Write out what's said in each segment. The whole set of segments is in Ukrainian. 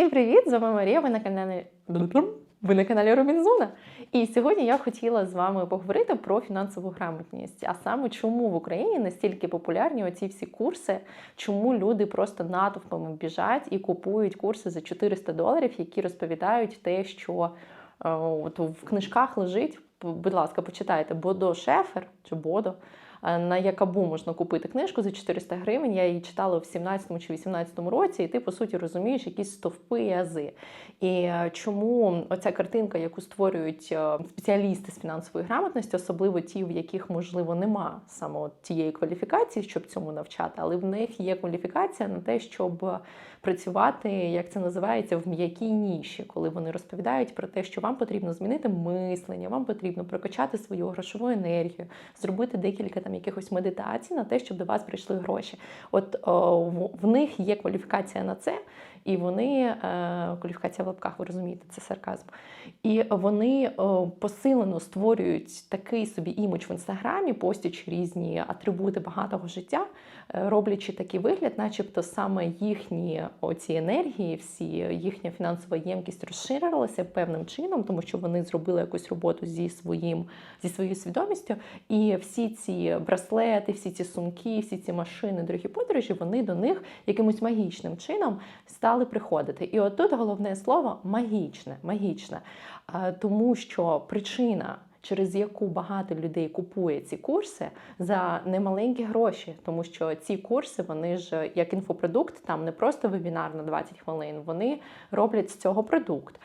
Всім привіт! З вами Марія. Ви на каналі ви на каналі Робінзона. І сьогодні я хотіла з вами поговорити про фінансову грамотність, а саме чому в Україні настільки популярні оці всі курси, чому люди просто натовпами біжать і купують курси за 400 доларів, які розповідають те, що е, от в книжках лежить. Будь ласка, почитайте Бодо Шефер чи Бодо. Е, На Якабу можна купити книжку за 400 гривень. Я її читала в 17 чи 18 році, і ти, по суті, розумієш якісь стовпи і ази. І е, чому оця картинка, яку створюють е, спеціалісти з фінансової грамотності, особливо ті, в яких, можливо, нема саме тієї кваліфікації, щоб цьому навчати, але в них є кваліфікація на те, щоб працювати, як це називається, в м'якій ніші, коли вони розповідають про те, що вам потрібно змінити мислення, вам потрібно прокачати свою грошову енергію, зробити декілька там якихось медитацій на те, щоб до вас прийшли гроші. От о, в- них є кваліфікація на це, і вони е, кваліфікація в лапках, ви розумієте, це сарказм. І вони посилено створюють такий собі імідж в інстаграмі, постячи різні атрибути багатого життя, е, роблячи такий вигляд, начебто саме їхні оці енергії, всі їхня фінансова ємкість розширилася певним чином, тому що вони зробили якусь роботу зі своїм зі своєю свідомістю. І всі ці браслети, всі ці сумки, всі ці машини, дорогі подорожі, вони до них якимось магічним чином стали приходити. І отут головне слово магічне, магічне. Тому що причина. Через яку багато людей купує ці курси за немаленькі гроші, тому що ці курси вони ж як інфопродукт, там не просто вебінар на 20 хвилин, вони роблять з цього продукт.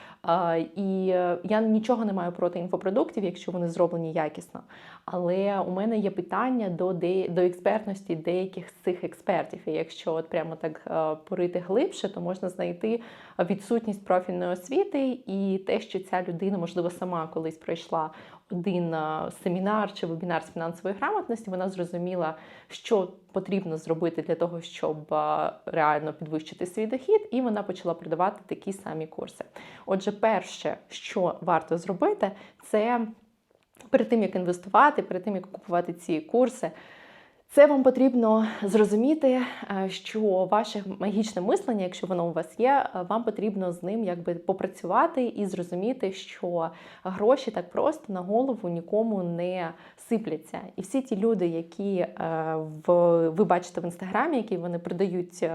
І е, я нічого не маю проти інфопродуктів, якщо вони зроблені якісно. Але у мене є питання до де, до експертності деяких з цих експертів. І якщо от прямо так е, порити глибше, то можна знайти відсутність профільної освіти і те, що ця людина, можливо, сама колись пройшла один семінар чи вебінар з фінансової грамотності, вона зрозуміла, що потрібно зробити для того, щоб е, реально підвищити свій дохід, і вона почала продавати такі самі курси. Отже, перше, що варто зробити, це перед тим як інвестувати, перед тим як купувати ці курси. Це вам потрібно зрозуміти, е, що ваше магічне мислення, якщо воно у вас є, е, вам потрібно з ним якби попрацювати і зрозуміти, що гроші так просто на голову нікому не сипляться. І всі ті люди, які е, в ви бачите в інстаграмі, які вони продають.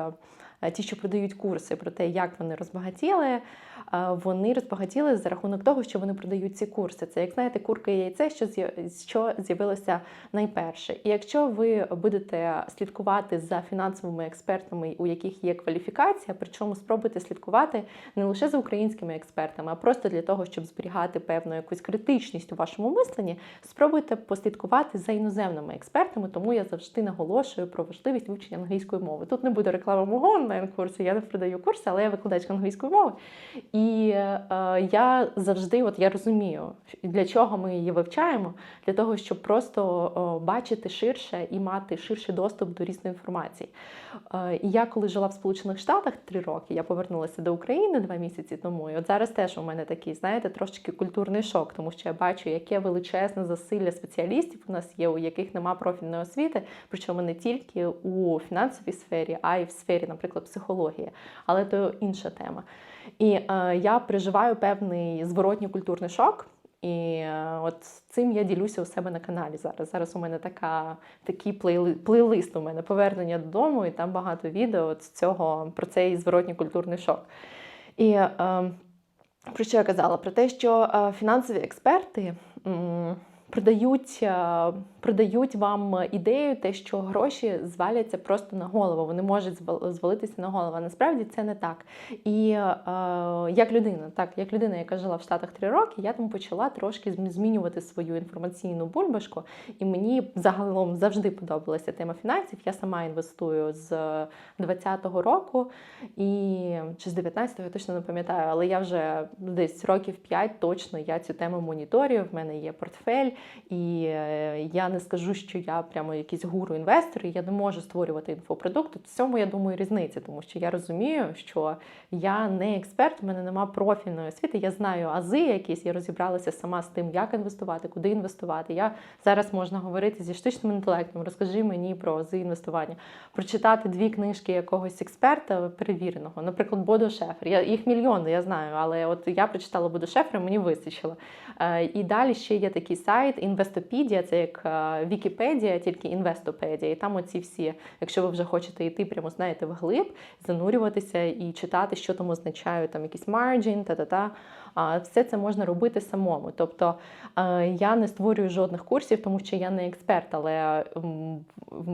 Е, Ті, що продають курси про те, як вони розбагатіли, е, вони розбагатіли за рахунок того, що вони продають ці курси. Це як знаєте, курка і яйце, що що з'явилося найперше. І якщо ви будете слідкувати за фінансовими експертами, у яких є кваліфікація, причому спробуйте слідкувати не лише за українськими експертами, а просто для того, щоб зберігати певну якусь критичність у вашому мисленні, спробуйте послідкувати за іноземними експертами. Тому я завжди наголошую про важливість вивчення англійської мови. Тут не буде реклами мого онлайн-курсу, я не продаю курси, але я викладачка англійської мови. І е, я завжди, от я розумію, для чого ми її вивчаємо, для того, щоб просто о, бачити ширше і мати ширший доступ до різної інформації. Е, я, коли жила в Сполучених Штатах три роки, я повернулася до України два місяці тому. І от зараз теж у мене такий, знаєте, трошки культурний шок, тому що я бачу, яке величезне засилля спеціалістів у нас є, у яких нема профільної освіти, причому не тільки у фінансовій сфері, а й в сфері, наприклад, психології. Але то інша тема. І е, я переживаю певний зворотній культурний шок. І е, от цим я ділюся у себе на каналі зараз. Зараз у мене така, такий плейли, плейлист у мене повернення додому, і там багато відео от цього про цей зворотній культурний шок. І е, про що я казала? Про те, що е, фінансові експерти. м, Продають, е, продають вам ідею, те, що гроші зваляться просто на голову. Вони можуть звалитися на голову. Насправді це не так. І е, як людина, так як людина, яка жила в Штатах три роки, я там почала трошки змінювати свою інформаційну бульбашку. І мені загалом завжди подобалася тема фінансів. Я сама інвестую з 20-го року і чи з 19-го, я точно не пам'ятаю, але я вже десь років 5 точно я цю тему моніторю. В мене є портфель, і е, я не скажу, що я прямо якийсь гуру інвестор, і я не можу створювати інфопродукт. В цьому я думаю різниця, тому що я розумію, що я не експерт, у мене нема профільної освіти. Я знаю ази якісь, я розібралася сама з тим, як інвестувати, куди інвестувати. Я зараз можна говорити зі штучним інтелектом. Розкажи мені про ази інвестування, прочитати дві книжки якогось експерта перевіреного, наприклад, Бодо Шефер. Я їх мільйони, я знаю, але от я прочитала Бодо Шефера, мені вистачило. Е, І далі ще є такий сайт Інвестопедія, це як е, Вікіпедія, тільки інвестопедія. І там оці всі, якщо ви вже хочете йти, прямо знаєте, вглиб, занурюватися і читати, що там означає там якийсь марджін, та-та-та. Все це можна робити самому. Тобто е, я не створюю жодних курсів, тому що я не експерт, але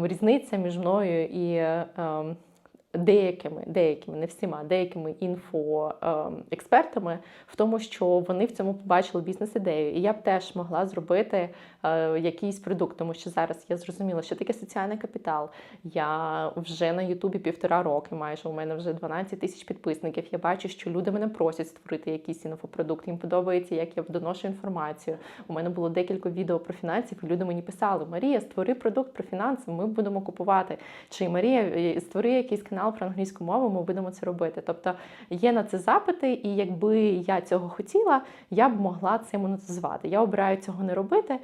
різниця між мною і. Деякими, деякими, не всіма, деякими інфоекспертами в тому, що вони в цьому побачили бізнес-ідею. І я б теж могла зробити е, якийсь продукт, тому що зараз я зрозуміла, що таке соціальний капітал. Я вже на Ютубі півтора роки, майже у мене вже 12 тисяч підписників. Я бачу, що люди мене просять створити якийсь інфопродукт. Їм подобається, як я доношу інформацію. У мене було декілька відео про фінансів, люди мені писали: Марія, створи продукт про фінанси, ми будемо купувати. Чи Марія, е, створи якийсь канал про англійську мову, ми будемо це робити. Тобто є на це запити, і якби я цього хотіла, я б могла це монетизувати. Я обираю цього не робити,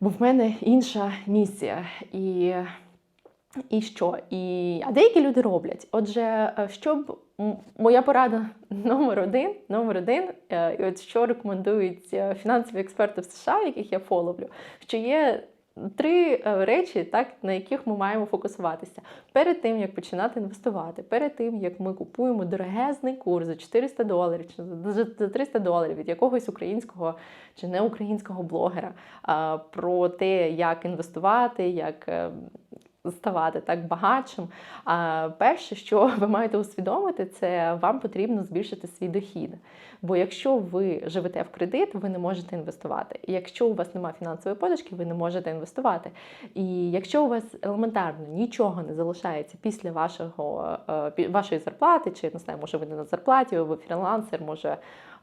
бо в мене інша місія. І і що? І... А деякі люди роблять. Отже, е, щоб моя порада номер один, номер один, е, і от що рекомендують е, фінансові експерти в США, яких я фоловлю, що є три е, речі, так, на яких ми маємо фокусуватися. Перед тим, як починати інвестувати, перед тим, як ми купуємо дорогезний курс за 400 доларів чи за за 300 доларів від якогось українського чи не українського блогера про те, як інвестувати, як. Ставати так багатшим. А перше, що ви маєте усвідомити, це вам потрібно збільшити свій дохід. Бо якщо ви живете в кредит, ви не можете інвестувати. І якщо у вас немає фінансової подушки, ви не можете інвестувати. І якщо у вас елементарно нічого не залишається після вашого, е, вашої зарплати, чи не знаю, може ви не на зарплаті, ви фрілансер, може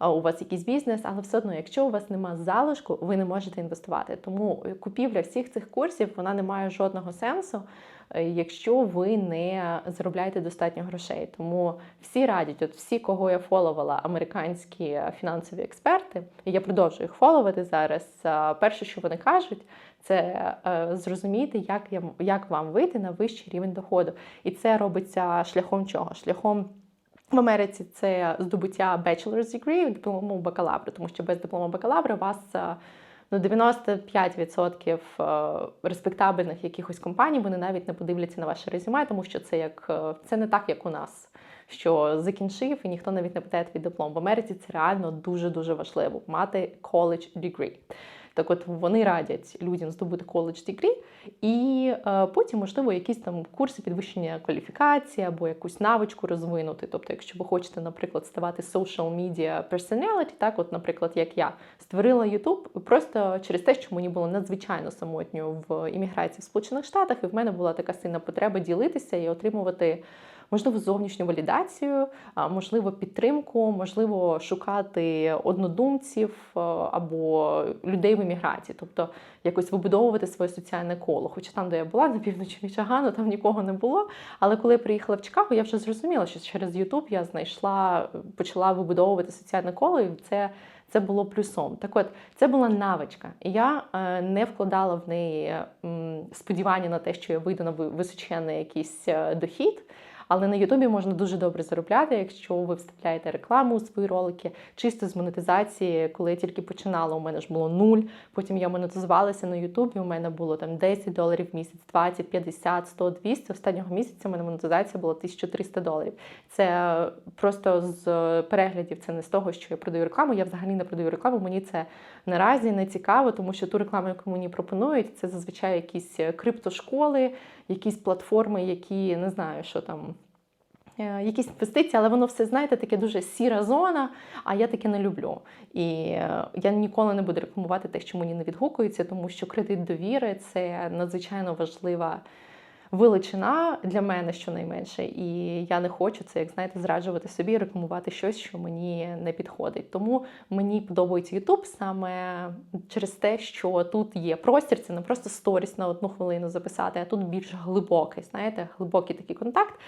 у вас якийсь бізнес, але все одно, якщо у вас немає залишку, ви не можете інвестувати. Тому купівля всіх цих курсів вона не має жодного сенсу, е, якщо ви не заробляєте достатньо грошей. Тому всі радять, от всі, кого я фоловала, американські фінансові експерти, і я продовжую їх фоловати зараз. Перше, що вони кажуть, це е, зрозуміти, як, я, як вам вийти на вищий рівень доходу. І це робиться шляхом чого? Шляхом в Америці це здобуття bachelor's degree, диплому бакалавру, тому що без диплому бакалавра вас е, ну, 95% е, респектабельних якихось компаній вони навіть не подивляться на ваше резюме, тому що це як е, це не так, як у нас. Що закінчив і ніхто навіть не питає твій диплом. В Америці це реально дуже дуже важливо мати college degree. Так от вони радять людям здобути college degree, і е, потім, можливо, якісь там курси підвищення кваліфікації або якусь навичку розвинути. Тобто, якщо ви хочете, наприклад, ставати social media personality, так, от, наприклад, як я створила YouTube просто через те, що мені було надзвичайно самотньо в імміграції в Сполучених Штатах, і в мене була така сильна потреба ділитися і отримувати. Можливо, зовнішню валідацію, можливо, підтримку, можливо, шукати однодумців або людей в еміграції, тобто якось вибудовувати своє соціальне коло. Хоча там, де я була, на півночі Мічигану, там нікого не було. Але коли я приїхала в Чикаго, я вже зрозуміла, що через YouTube я знайшла, почала вибудовувати соціальне коло, і це. Це було плюсом. Так от, це була навичка. І я е, не вкладала в неї м, сподівання на те, що я вийду на ви- височенний якийсь е, дохід. Але на Ютубі можна дуже добре заробляти, якщо ви вставляєте рекламу у свої ролики, чисто з монетизації. Коли я тільки починала, у мене ж було нуль. Потім я монетизувалася на Ютубі. У мене було там 10 доларів в місяць, 20, 50, 100, 200. Останнього місяця у мене монетизація була 1300 доларів. Це просто з переглядів. Це не з того, що я продаю рекламу. Я взагалі не продаю рекламу. Мені це наразі не цікаво, тому що ту рекламу, яку мені пропонують, це зазвичай якісь криптошколи, якісь платформи, які не знаю, що там. е, Якісь інвестиції, але воно все, знаєте, таке дуже сіра зона, а я таке не люблю. І е, я ніколи не буду рекламувати те, що мені не відгукується, тому що кредит довіри це надзвичайно важлива, величина для мене щонайменше, і я не хочу це, як знаєте, зраджувати собі і рекламувати щось, що мені не підходить. Тому мені подобається YouTube саме через те, що тут є простір, це не просто сторіс на одну хвилину записати, а тут більш глибокий, знаєте, глибокий такий контакт.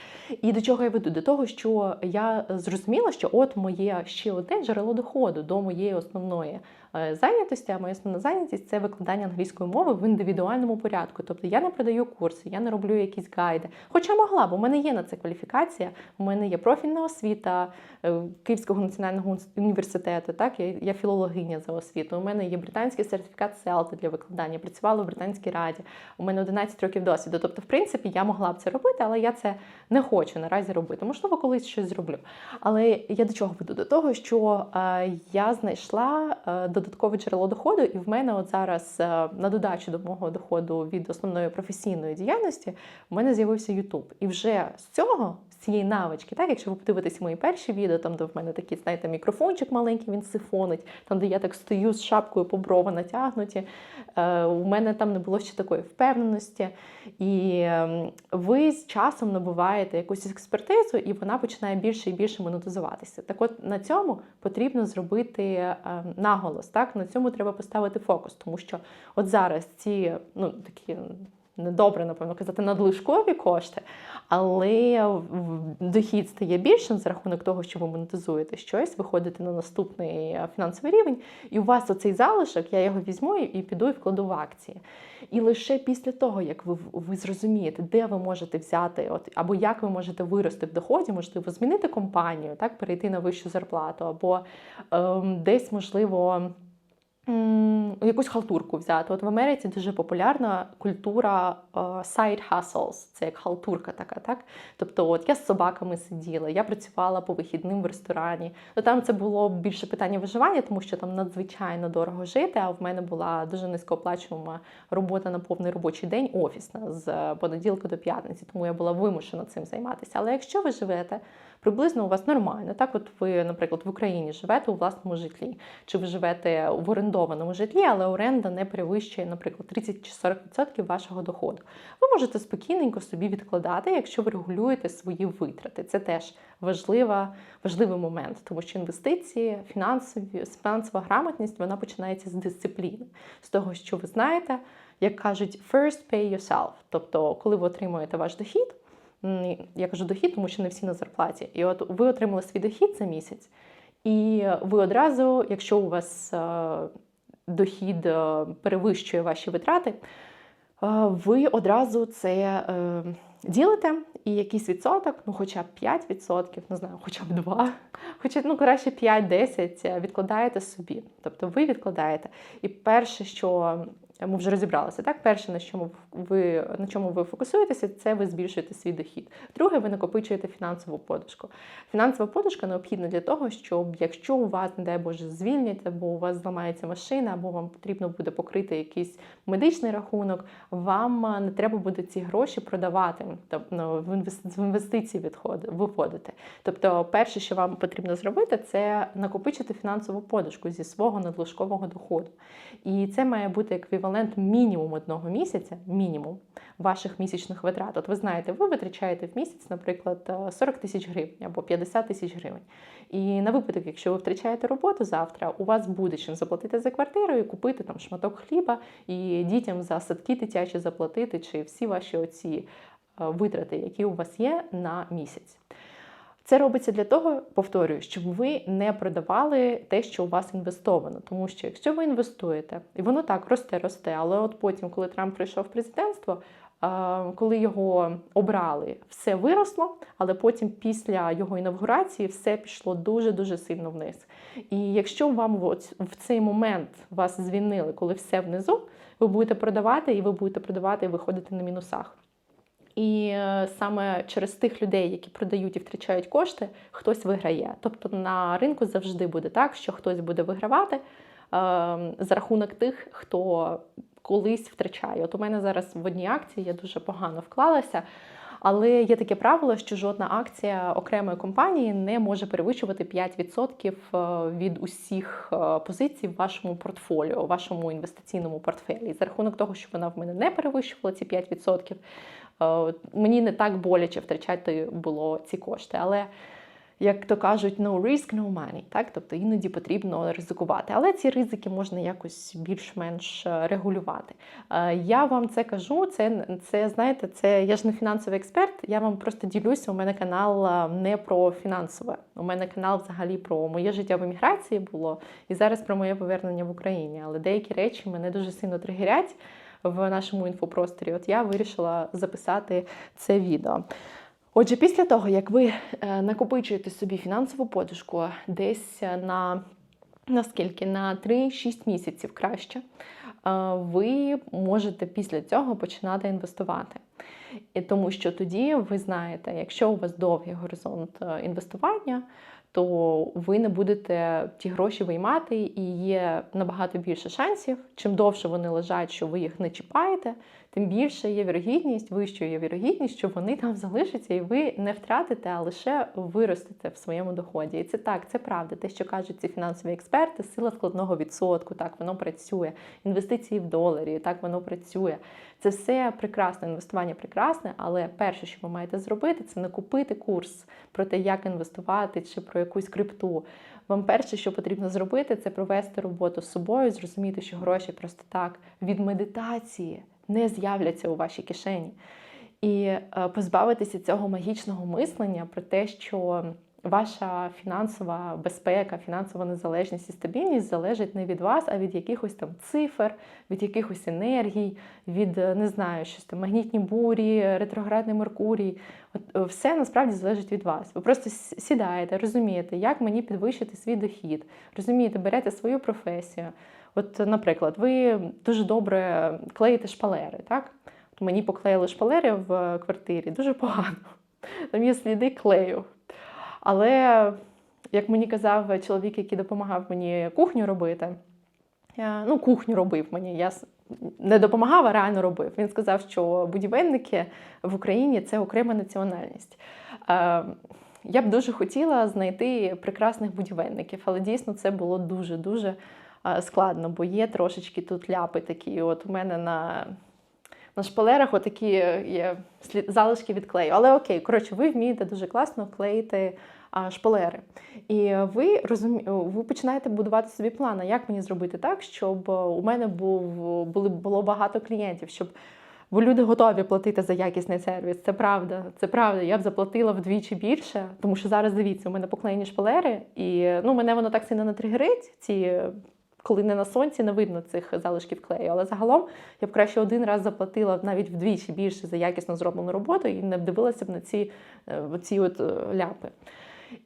І до чого я веду? До того, що я зрозуміла, що от моє ще одне джерело доходу до моєї основної зайнятості, а моя основна зайнятість це викладання англійської мови в індивідуальному порядку. Тобто я не продаю курси, я не роблю якісь гайди. Хоча могла, бо в мене є на це кваліфікація, у мене є профільна освіта е, Київського національного університету. Так, я, я філологиня за освітою. У мене є британський сертифікат селта для викладання. Працювала в британській раді. У мене 11 років досвіду. Тобто, в принципі, я могла б це робити, але я це не хочу наразі робити. Можливо, колись щось зроблю. Але я до чого веду? До того, що е, я знайшла е, додаткове джерело доходу, і в мене от зараз е, на додачу до мого доходу від основної професійної діяльності в мене з'явився YouTube. І вже з цього. Цієї навички, так, якщо ви подивитесь мої перші відео, там де в мене такий, знаєте, мікрофончик маленький, він сифонить, там, де я так стою з шапкою по брови натягнуті, е, у мене там не було ще такої впевненості. І е, ви з часом набуваєте якусь експертизу, і вона починає більше і більше монетизуватися. Так от на цьому потрібно зробити е, наголос. Так, на цьому треба поставити фокус, тому що от зараз ці ну такі. Недобре, напевно, казати надлишкові кошти, але дохід стає більшим за рахунок того, що ви монетизуєте щось, виходите на наступний фінансовий рівень, і у вас оцей залишок, я його візьму і піду і вкладу в акції. І лише після того, як ви ви зрозумієте, де ви можете взяти, от або як ви можете вирости в доході, можливо, змінити компанію, так, перейти на вищу зарплату, або ем, десь можливо якусь халтурку взяти. От в Америці дуже популярна культура side hustles, це як халтурка така, так? Тобто, от я з собаками сиділа, я працювала по вихідним в ресторані. Ну там це було більше питання виживання, тому що там надзвичайно дорого жити. А в мене була дуже низькооплачувана робота на повний робочий день, офісна з понеділка до п'ятниці, тому я була вимушена цим займатися. Але якщо ви живете приблизно у вас нормально. Так, от ви, наприклад, в Україні живете у власному житлі, чи ви живете в орендованому житлі, але оренда не перевищує, наприклад, 30 чи 40% вашого доходу. Ви можете спокійненько собі відкладати, якщо ви регулюєте свої витрати. Це теж важлива, важливий момент, тому що інвестиції, фінансові, фінансова грамотність вона починається з дисципліни, з того, що ви знаєте. Як кажуть, first pay yourself. Тобто, коли ви отримуєте ваш дохід, я кажу дохід, тому що не всі на зарплаті. І от ви отримали свій дохід за місяць, і ви одразу, якщо у вас е, дохід е, перевищує ваші витрати, е, ви одразу це ділите і якийсь відсоток, ну хоча б 5%, не знаю, хоча б 2%, хоча ну краще 5-10 відкладаєте собі. Тобто ви відкладаєте. І перше, що ми вже розібралися. Так, перше, на чому ви на чому ви фокусуєтеся, це ви збільшуєте свій дохід. Друге, ви накопичуєте фінансову подушку. Фінансова подушка необхідна для того, щоб якщо у вас, не дай Боже, звільнять, або у вас зламається машина, або вам потрібно буде покрити якийсь медичний рахунок, вам не треба буде ці гроші продавати, тобто в інвестиції виходити. Тобто, перше, що вам потрібно зробити, це накопичити фінансову подушку зі свого надлишкового доходу. І це має бути еквівалент еквівалент мінімум одного місяця, мінімум ваших місячних витрат. От ви знаєте, ви витрачаєте в місяць, наприклад, 40 тисяч гривень або 50 тисяч гривень. І на випадок, якщо ви втрачаєте роботу завтра, у вас буде чим заплатити за квартиру і купити там шматок хліба, і дітям за садки дитячі заплатити, чи всі ваші оці е, витрати, які у вас є на місяць. Це робиться для того, повторюю, щоб ви не продавали те, що у вас інвестовано. Тому що якщо ви інвестуєте, і воно так росте, росте, але от потім, коли Трамп прийшов в президентство, коли його обрали, все виросло, але потім після його інавгурації все пішло дуже-дуже сильно вниз. І якщо вам в цей момент вас звільнили, коли все внизу, ви будете продавати, і ви будете продавати і виходити на мінусах. І е, саме через тих людей, які продають і втрачають кошти, хтось виграє. Тобто на ринку завжди буде так, що хтось буде вигравати ем, за рахунок тих, хто колись втрачає. От у мене зараз в одній акції я дуже погано вклалася. Але є таке правило, що жодна акція окремої компанії не може перевищувати 5% е, від усіх е, позицій в вашому портфоліо, в вашому інвестиційному портфелі. І за рахунок того, що вона в мене не перевищувала ці 5%, е, мені не так боляче втрачати було ці кошти. Але як то кажуть, no risk, no money. Так? Тобто іноді потрібно ризикувати. Але ці ризики можна якось більш-менш е, регулювати. Е, Я вам це кажу, це, це знаєте, це я ж не фінансовий експерт, я вам просто ділюся. У мене канал е, не про фінансове. У мене канал взагалі про моє життя в еміграції було і зараз про моє повернення в Україні. Але деякі речі мене дуже сильно тригерять в нашому інфопросторі. От я вирішила записати це відео. Отже, після того, як ви е, накопичуєте собі фінансову подушку десь на наскільки на 3-6 місяців краще, е, ви можете після цього починати інвестувати. І тому що тоді ви знаєте, якщо у вас довгий горизонт е, інвестування, то ви не будете ті гроші виймати, і є набагато більше шансів. Чим довше вони лежать, що ви їх не чіпаєте, тим більше є вірогідність, вищою є вірогідність, що вони там залишаться, і ви не втратите, а лише виростете в своєму доході. І це так, це правда. Те, що кажуть ці фінансові експерти, сила складного відсотку, так воно працює. Інвестиції в доларі, так воно працює. Це все прекрасно, інвестування прекрасне, але перше, що ви маєте зробити, це не купити курс про те, як інвестувати чи про якусь крипту. Вам перше, що потрібно зробити, це провести роботу з собою, зрозуміти, що гроші просто так від медитації не з'являться у вашій кишені. І е, позбавитися цього магічного мислення про те, що ваша фінансова безпека, фінансова незалежність і стабільність залежить не від вас, а від якихось там цифр, від якихось енергій, від е, не знаю, щось там магнітні бурі, ретроградний Меркурій. От е, все насправді залежить від вас. Ви просто сідаєте, розумієте, як мені підвищити свій дохід, розумієте, берете свою професію. От, наприклад, ви дуже добре клеїте шпалери, так? Мені поклеїли шпалери в квартирі дуже погано. Там є сліди клею. Але, як мені казав чоловік, який допомагав мені кухню робити, ну, кухню робив мені, я не допомагав, а реально робив. Він сказав, що будівельники в Україні це окрема національність. Я б дуже хотіла знайти прекрасних будівельників, але дійсно це було дуже-дуже складно, бо є трошечки тут ляпи такі. От у мене на на шпалерах отакі є залишки від клею. Але окей, коротше, ви вмієте дуже класно клеїти шпалери. І ви розумі... ви починаєте будувати собі плани, як мені зробити так, щоб у мене був були було багато клієнтів, щоб бо люди готові платити за якісний сервіс. Це правда, це правда. Я б заплатила вдвічі більше, тому що зараз дивіться, у мене поклеєні шпалери, і ну мене воно так сильно не тригерить. Ці коли не на сонці не видно цих залишків клею. Але загалом я б краще один раз заплатила навіть вдвічі більше за якісно зроблену роботу і не дивилася б на ці, е, ці от е, ляпи.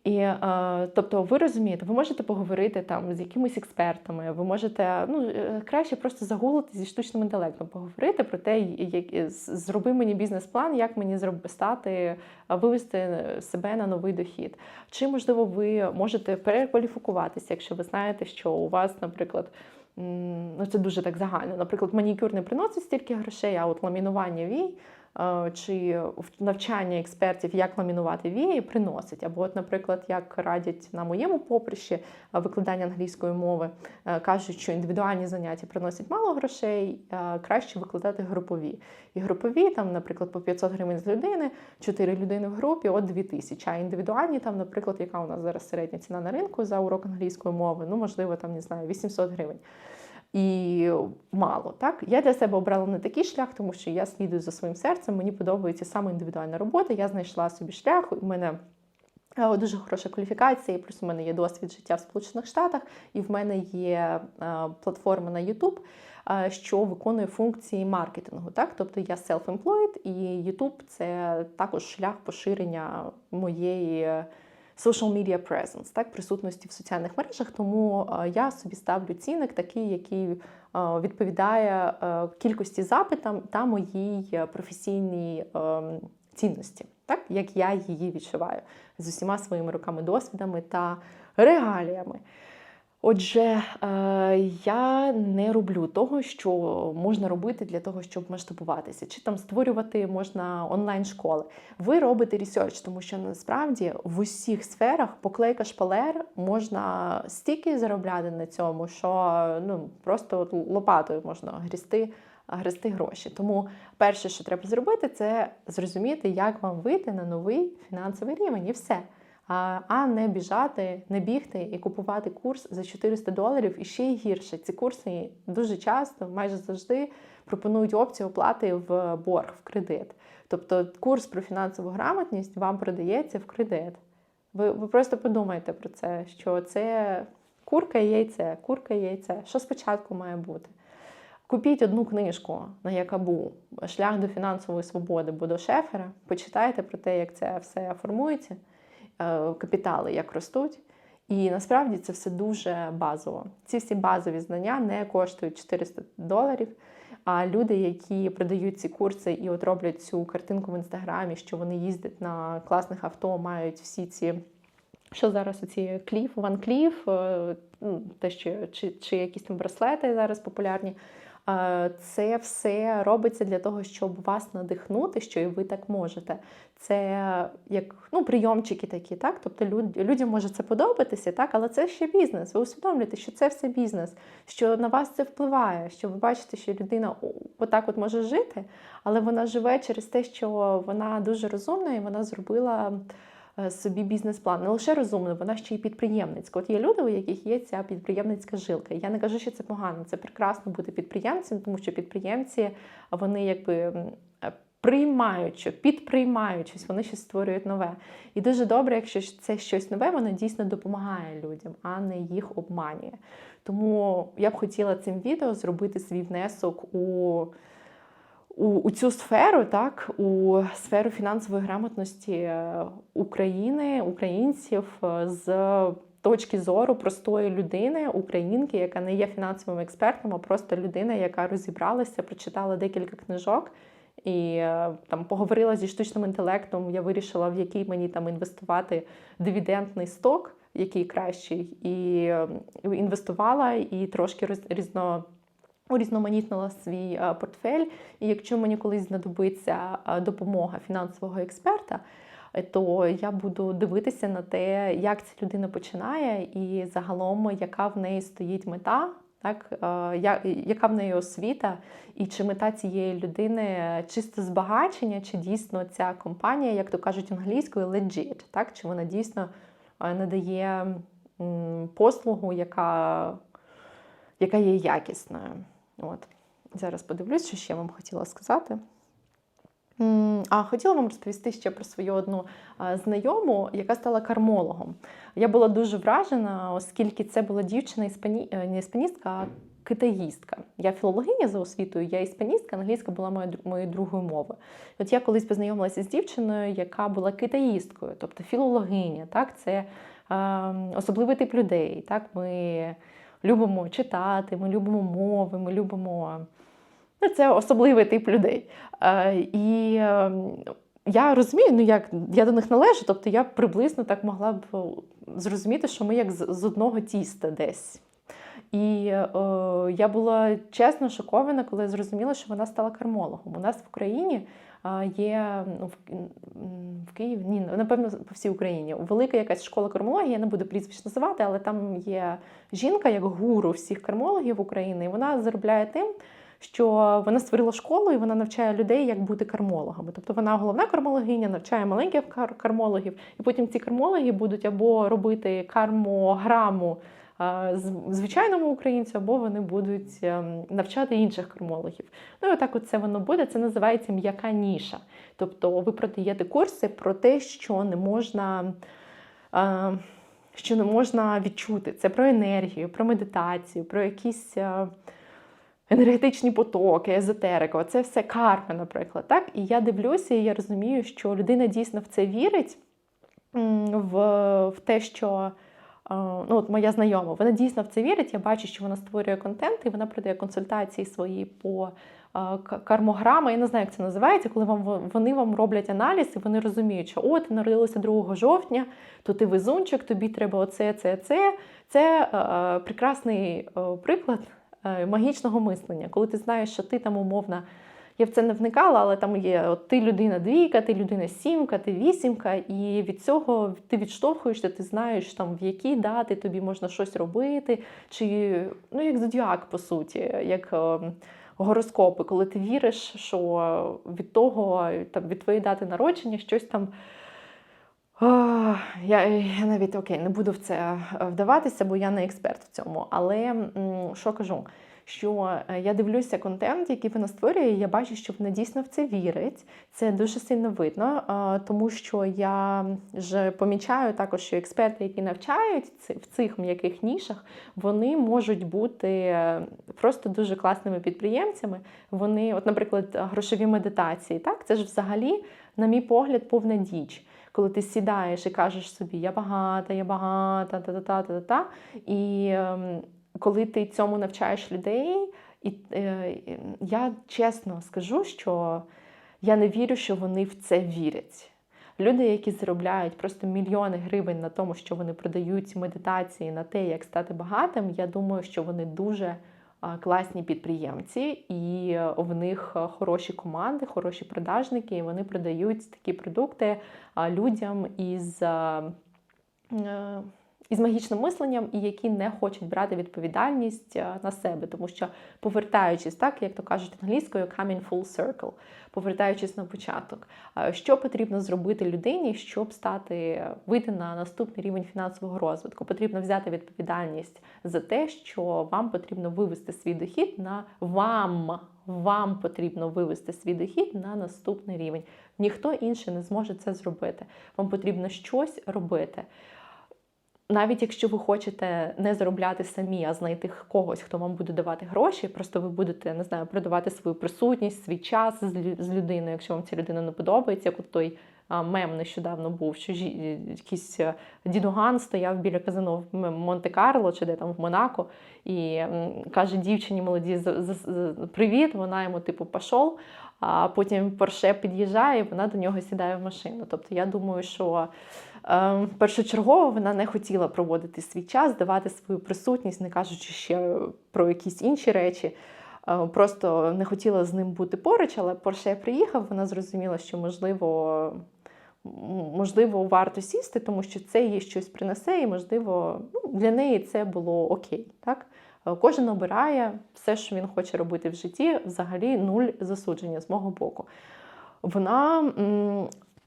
І е, тобто, ви розумієте, ви можете поговорити там з якимись експертами, ви можете ну е, краще просто загуглити зі штучним інтелектом, поговорити про те, як зроби мені бізнес-план, як мені зроби стати, вивести себе на новий дохід. Чи можливо ви можете перекваліфікуватися, якщо ви знаєте, що у вас, наприклад. Ну, це дуже так загально. Наприклад, манікюр не приносить стільки грошей, а от ламінування вій Е, чи навчання експертів, як ламінувати вії, приносить. Або, от, наприклад, як радять на моєму поприщі е, викладання англійської мови, е, кажуть, що індивідуальні заняття приносять мало грошей, краще викладати групові. І групові, там, наприклад, по 500 гривень з людини, 4 людини в групі, от 2000. А індивідуальні, там, наприклад, яка у нас зараз середня ціна на ринку за урок англійської мови, ну, можливо, там, не знаю, 800 гривень і мало. Так я для себе обрала не такий шлях, тому що я слідую за своїм серцем. Мені подобається саме індивідуальна робота. Я знайшла собі шлях. У мене е, дуже хороша кваліфікація, плюс у мене є досвід життя в Сполучених Штатах, і в мене є е, платформа на YouTube, е, що виконує функції маркетингу. Так, тобто я self-employed, і YouTube – це також шлях поширення моєї social media presence, так, присутності в соціальних мережах. Тому я собі ставлю цінник, такий, який відповідає кількості запитам та моїй професійній ем, цінності, так як я її відчуваю з усіма своїми руками, досвідами та регаліями. Отже, е, я не роблю того, що можна робити для того, щоб масштабуватися, чи там створювати можна онлайн-школи. Ви робите ресерч, тому що насправді в усіх сферах поклейка шпалер можна стільки заробляти на цьому, що ну просто лопатою можна грісти грести гроші. Тому перше, що треба зробити, це зрозуміти, як вам вийти на новий фінансовий рівень, і все. А не біжати, не бігти і купувати курс за 400 доларів і ще й гірше. Ці курси дуже часто, майже завжди, пропонують опцію оплати в борг, в кредит. Тобто курс про фінансову грамотність вам продається в кредит. Ви, ви просто подумайте про це, що це курка і яйце, курка і яйце. Що спочатку має бути? Купіть одну книжку на Якабу Шлях до фінансової свободи Будо Шефера. Почитайте про те, як це все формується, капітали як ростуть. І насправді це все дуже базово. Ці всі базові знання не коштують 400 доларів. А люди, які продають ці курси і от роблять цю картинку в інстаграмі, що вони їздять на класних авто, мають всі ці. Що зараз оці кліф, ван кліф, ну, те, що чи, чи якісь там браслети зараз популярні. Це все робиться для того, щоб вас надихнути, що і ви так можете. Це як ну, прийомчики такі, так? Тобто люд, людям може це подобатися, так, але це ще бізнес. Ви усвідомлюєте, що це все бізнес, що на вас це впливає, що ви бачите, що людина отак от може жити, але вона живе через те, що вона дуже розумна і вона зробила. Е, собі бізнес-план. Не лише розумна, вона ще й підприємницька. От є люди, у яких є ця підприємницька жилка. Я не кажу, що це погано. Це прекрасно бути підприємцем, тому що підприємці вони якби. Е, приймаючи, підприймаючись, вони щось створюють нове. І дуже добре, якщо це щось нове, воно дійсно допомагає людям, а не їх обманює. Тому я б хотіла цим відео зробити свій внесок у у, у цю сферу, так, у сферу фінансової грамотності е, України, українців е, з точки зору простої людини, українки, яка не є фінансовим експертом, а просто людина, яка розібралася, прочитала декілька книжок. І е, там поговорила зі штучним інтелектом. Я вирішила, в який мені там інвестувати дивідендний сток, який кращий, і інвестувала і трошки різно урізноманітнила свій е, портфель. І якщо мені колись знадобиться е, допомога фінансового експерта, е, то я буду дивитися на те, як ця людина починає, і загалом, яка в неї стоїть мета. Так, яка в неї освіта, і чи мета цієї людини чисто збагачення, чи дійсно ця компанія, як то кажуть англійською, legit, так? чи вона дійсно надає послугу, яка, яка є якісною. От. Зараз подивлюсь, що ще вам хотіла сказати. А хотіла вам розповісти ще про свою одну знайому, яка стала кармологом. Я була дуже вражена, оскільки це була дівчина іспані... Е, не іспаністка, а китаїстка. Я філологиня за освітою, я іспаністка, англійська була моєю другою мовою. От я колись познайомилася з дівчиною, яка була китаїсткою, тобто філологиня. Так, Це е, особливий тип людей. Так, Ми любимо читати, ми любимо мови, ми любимо. Ну, Це особливий тип людей. І ем, я розумію, ну як я до них належу, тобто я приблизно так могла б зрозуміти, що ми як з одного тіста десь. І е, я була чесно шокована, коли зрозуміла, що вона стала кармологом. У нас в Україні є ну, в Києві, ні, напевно, по всій Україні. Велика якась школа кармології, я не буду прізвищ називати, але там є жінка, як гуру всіх кармологів України, і вона заробляє тим. Що вона створила школу і вона навчає людей, як бути кармологами. Тобто вона головна кармологиня, навчає маленьких кармологів, і потім ці кармологи будуть або робити кармограму звичайному українцю, або вони будуть ем, навчати інших кармологів. Ну і отак от це воно буде. Це називається м'яка ніша. Тобто ви продаєте курси про те, що не можна. Що не можна відчути. Це про енергію, про медитацію, про якісь енергетичні потоки, езотерика. Це все карма, наприклад. Так? І я дивлюся, і я розумію, що людина дійсно в це вірить, в, в те, що ну от моя знайома, вона дійсно в це вірить. Я бачу, що вона створює контент і вона продає консультації свої по кармограми. Я не знаю, як це називається, коли вам вони вам роблять аналіз, і вони розуміють, що о, ти народилася 2 жовтня, то ти везунчик, тобі треба оце, це, це. Це е, прекрасний е, приклад е, магічного мислення, коли ти знаєш, що ти там умовна. Я в це не вникала, але там є от ти людина двійка, ти людина сімка, ти вісімка, і від цього ти відштовхуєшся, ти знаєш, там в які дати тобі можна щось робити, чи ну як зодіак, по суті, як гороскопи, коли ти віриш, що від того, там, від твоєї дати народження щось там. О, я я навіть окей, не буду в це вдаватися, бо я не експерт в цьому. Але що кажу? Що е, я дивлюся контент, який вона створює, і я бачу, що вона дійсно в це вірить. Це дуже сильно видно, тому що я вже помічаю також, що експерти, які навчають в цих м'яких нішах, вони можуть бути е, просто дуже класними підприємцями. Вони, от, наприклад, грошові медитації, так, це ж взагалі, на мій погляд, повна діч. Коли ти сідаєш і кажеш собі, я багата, я багата, та-та-та-та-та, і ем, коли ти цьому навчаєш людей, і е, я чесно скажу, що я не вірю, що вони в це вірять. Люди, які заробляють просто мільйони гривень на тому, що вони продають медитації на те, як стати багатим, я думаю, що вони дуже класні підприємці, і в них хороші команди, хороші продажники, і вони продають такі продукти людям із. Е, із магічним мисленням, і які не хочуть брати відповідальність е, на себе, тому що повертаючись, так як то кажуть англійською, coming full circle, повертаючись на початок, що потрібно зробити людині, щоб стати вийти на наступний рівень фінансового розвитку? Потрібно взяти відповідальність за те, що вам потрібно вивести свій дохід на вам. Вам потрібно вивести свій дохід на наступний рівень. Ніхто інший не зможе це зробити. Вам потрібно щось робити. Навіть якщо ви хочете не заробляти самі, а знайти когось, хто вам буде давати гроші, просто ви будете не знаю, продавати свою присутність, свій час з людиною, якщо вам ця людина не подобається, як от той мем нещодавно був, що якийсь е, дідуган стояв біля казино в Монте-Карло чи де там в Монако, і каже дівчині молоді привіт, вона йому типу пішов, а потім Порше під'їжджає, і вона до нього сідає в машину. Тобто я думаю, що е, першочергово вона не хотіла проводити свій час, давати свою присутність, не кажучи ще про якісь інші речі. Е, просто не хотіла з ним бути поруч, але Порше приїхав, вона зрозуміла, що можливо можливо, варто сісти, тому що це їй щось принесе, і, можливо, ну, для неї це було окей. Так? Е, кожен обирає все, що він хоче робити в житті, взагалі нуль засудження з мого боку. Вона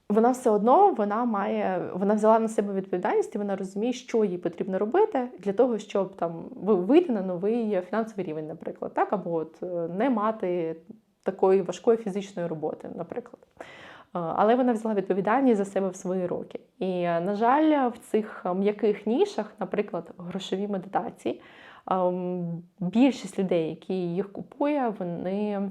вона все одно вона має, вона взяла на себе відповідальність і вона розуміє, що їй потрібно робити для того, щоб там вийти на новий фінансовий рівень, наприклад, так, або от е, не мати такої важкої фізичної роботи, наприклад. Але вона взяла відповідальність за себе в свої роки. І, на жаль, в цих м'яких нішах, наприклад, грошові медитації, більшість людей, які їх купує, вони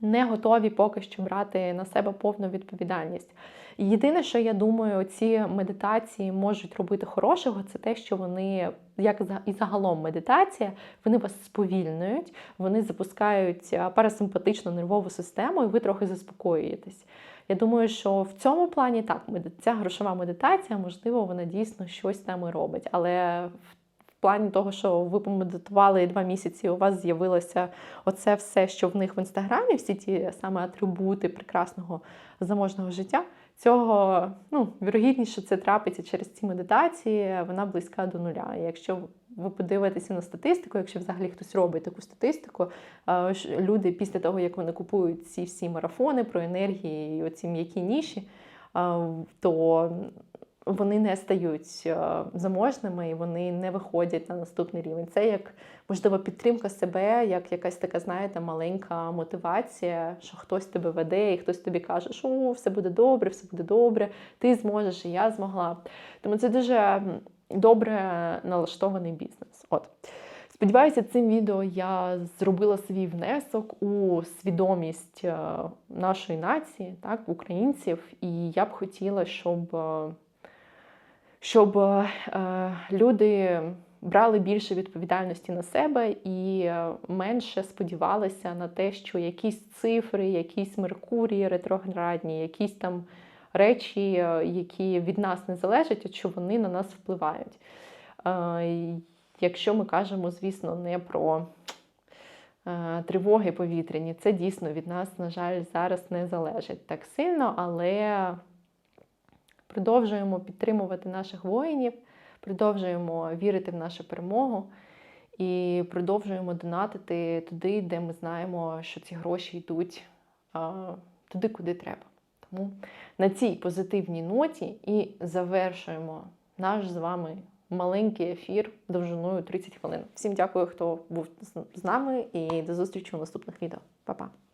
не готові поки що брати на себе повну відповідальність. Єдине, що я думаю, ці медитації можуть робити хорошого, це те, що вони, як і загалом медитація, вони вас сповільнюють, вони запускають парасимпатичну нервову систему, і ви трохи заспокоюєтесь. Я думаю, що в цьому плані так, ця грошова медитація, можливо, вона дійсно щось там і робить. Але в плані того, що ви помедитували два місяці, у вас з'явилося оце все, що в них в інстаграмі, всі ті саме атрибути прекрасного заможного життя. Цього ну, вірогідніше це трапиться через ці медитації, вона близька до нуля. І якщо ви подивитеся на статистику, якщо взагалі хтось робить таку статистику, люди після того, як вони купують ці всі марафони про енергії і оці м'які ніші, то вони не стають заможними і вони не виходять на наступний рівень. Це як можливо підтримка себе, як якась така, знаєте, маленька мотивація, що хтось тебе веде, і хтось тобі каже, що все буде добре, все буде добре, ти зможеш, і я змогла. Тому це дуже добре налаштований бізнес. От. Сподіваюся, цим відео я зробила свій внесок у свідомість е, нашої нації, так, українців, і я б хотіла, щоб е, щоб е, люди брали більше відповідальності на себе і менше сподівалися на те, що якісь цифри, якісь Меркурії ретроградні, якісь там речі, які від нас не залежать, що вони на нас впливають. Якщо ми кажемо, звісно, не про е, тривоги повітряні, це дійсно від нас, на жаль, зараз не залежить так сильно, але продовжуємо підтримувати наших воїнів, продовжуємо вірити в нашу перемогу. і продовжуємо донатити туди, де ми знаємо, що ці гроші йдуть туди, куди треба. Тому на цій позитивній ноті і завершуємо наш з вами маленький ефір довжиною 30 хвилин. Всім дякую, хто був з нами, і до зустрічі у наступних відео. Па-па!